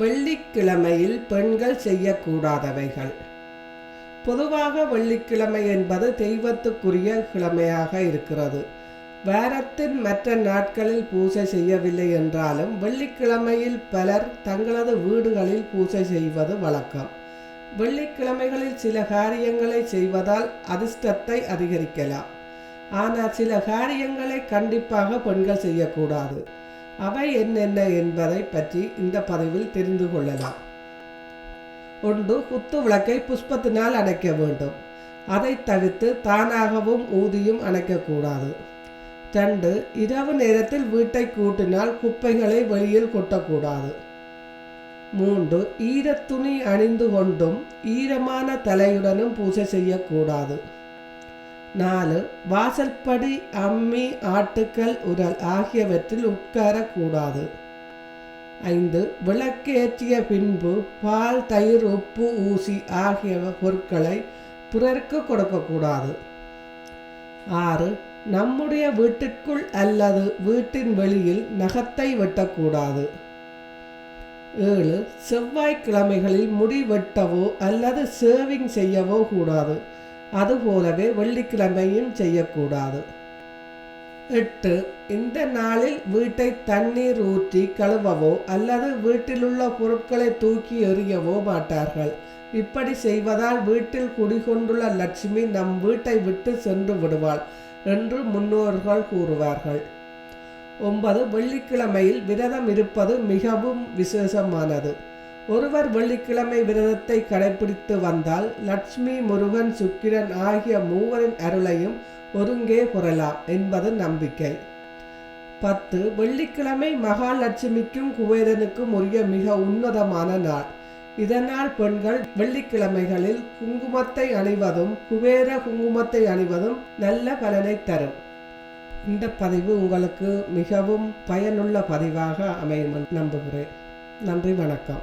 வெள்ளிக்கிழமையில் பெண்கள் செய்யக்கூடாதவைகள். பொதுவாக வெள்ளிக்கிழமை என்பது தெய்வத்துக்குரிய கிழமையாக இருக்கிறது. வாரத்தின் மற்ற நாட்களில் பூஜை செய்யவில்லை என்றாலும் வெள்ளிக்கிழமையில் பலர் தங்களது வீடுகளில் பூஜை செய்வது வழக்கம். வெள்ளிக்கிழமைகளில் சில காரியங்களை செய்வதால் அதிர்ஷ்டத்தை அதிகரிக்கலாம். ஆனால் சில காரியங்களை கண்டிப்பாக பெண்கள் செய்யக்கூடாது. அவை என்னென்ன என்பதை பற்றி இந்த பதிவில் தெரிந்து கொள்ளலாம். ஒன்று குத்து விளக்கை புஷ்பத்தினால் அணைக்க வேண்டும். அதை தவிர்த்து தானாகவும் ஊதியும் அணைக்கக்கூடாது. ரெண்டு இரவு நேரத்தில் வீட்டை கூட்டினால் குப்பைகளை வெளியில் கொட்டக்கூடாது. மூன்று ஈரத்துணி அணிந்து கொண்டும் ஈரமான தலையுடனும் பூஜை செய்யக்கூடாது. நாலு வாசல்படி அம்மி ஆட்டுக்கள் உரல் ஆகியவற்றில் உட்காரக்கூடாது. ஐந்து விளக்கேற்றிய பின்பு பால் தயிர் உப்பு ஊசி ஆகிய பொருட்களை பிறருக்கு கொடுக்கக்கூடாது. ஆறு நம்முடைய வீட்டிற்குள் அல்லது வீட்டின் வெளியில் நகத்தை வெட்டக்கூடாது. ஏழு செவ்வாய்க்கிழமைகளில் முடி வெட்டவோ அல்லது சேவிங் செய்யவோ கூடாது. அதுபோலவே வெள்ளிக்கிழமையும் செய்யக்கூடாது. எட்டு இந்த நாளில் வீட்டை தண்ணீர் ஊற்றி கழுவவோ அல்லது வீட்டிலுள்ள பொருட்களை தூக்கி எறியவோ மாட்டார்கள். இப்படி செய்வதால் வீட்டில் குடிகொண்டுள்ள லட்சுமி நம் வீட்டை விட்டு சென்று விடுவாள் என்று முன்னோர்கள் கூறுவார்கள். ஒன்பது வெள்ளிக்கிழமையில் விரதம் இருப்பது மிகவும் விசேஷமானது. ஒருவர் வெள்ளிக்கிழமை விரதத்தை கடைபிடித்து வந்தால் லட்சுமி முருகன் சுக்கிரன் ஆகிய மூவரின் அருளையும் ஒருங்கே புரலாம் என்பது நம்பிக்கை. பத்து வெள்ளிக்கிழமை மகாலட்சுமிக்கும் குபேரனுக்கும் உரிய மிக உன்னதமான நாள். இதனால் பெண்கள் வெள்ளிக்கிழமைகளில் குங்குமத்தை அணிவதும் குபேர குங்குமத்தை அணிவதும் நல்ல பலனை தரும். இந்த பதிவு உங்களுக்கு மிகவும் பயனுள்ள பதிவாக அமையும் நம்புகிறேன். நன்றி வணக்கம்.